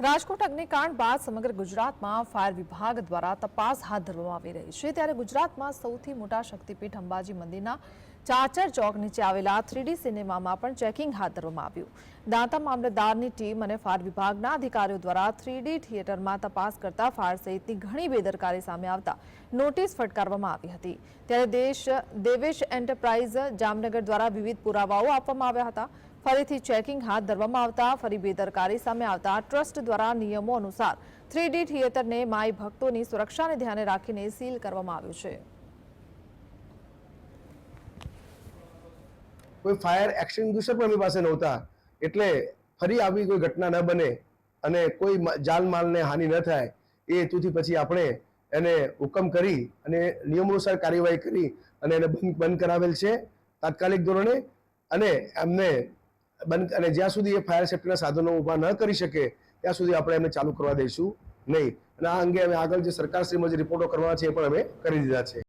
રાજકોટ અગ્નિકાંડ બાદ સમગ્ર ગુજરાતમાં ફાયર વિભાગ દ્વારા તપાસ હાથ ધરવામાં આવી રહી છે. ત્યારે ગુજરાતમાં સૌથી મોટા શક્તિપીઠ અંબાજી મંદિરના ચાચર ચોક નીચે આવેલા થ્રીડી સિનેમામાં પણ ચેકિંગ હાથ ધરવામાં આવ્યું. દાંતા મામલતદારની ટીમ અને ફાયર વિભાગના અધિકારીઓ દ્વારા થ્રીડી થિયેટરમાં તપાસ કરતા ફાયર સહિતની ઘણી બેદરકારી સામે આવતા નોટિસ ફટકારવામાં આવી હતી. ત્યારે દેશ, દેવેશ એન્ટરપ્રાઇઝ જામનગર દ્વારા વિવિધ પુરાવાઓ આપવામાં આવ્યા હતા. ફરીથી ચેકિંગ હાથ ધરવામાં આવતા, ફરી બેદરકારી સામે આવતા ટ્રસ્ટ દ્વારા નિયમો અનુસાર થ્રીડી થિયેટરને માય ભક્તોની સુરક્ષાને ધ્યાને રાખીને સીલ કરવામાં આવ્યું છે. કોઈ ફાયર એક્સટિંગ્વિશર પણ એમની પાસે નહોતા. એટલે ફરી આવી કોઈ ઘટના ન બને અને કોઈ જાલમાલને હાનિ ન થાય, એ હેતુથી પછી આપણે એને હુકમ કરી અને નિયમોનુસાર કાર્યવાહી કરી અને એને બંધ બંધ કરાવેલ છે તાત્કાલિક ધોરણે અને એમને બંધ અને જ્યાં સુધી એ ફાયર સેફ્ટીના સાધનો ઊભા ન કરી શકે, ત્યાં સુધી આપણે એમને ચાલુ કરવા દઈશું નહીં. અને આ અંગે અમે આગળ જે સરકારશ્રીમાં જે રિપોર્ટો કરવાના છે એ પણ અમે કરી દીધા છે.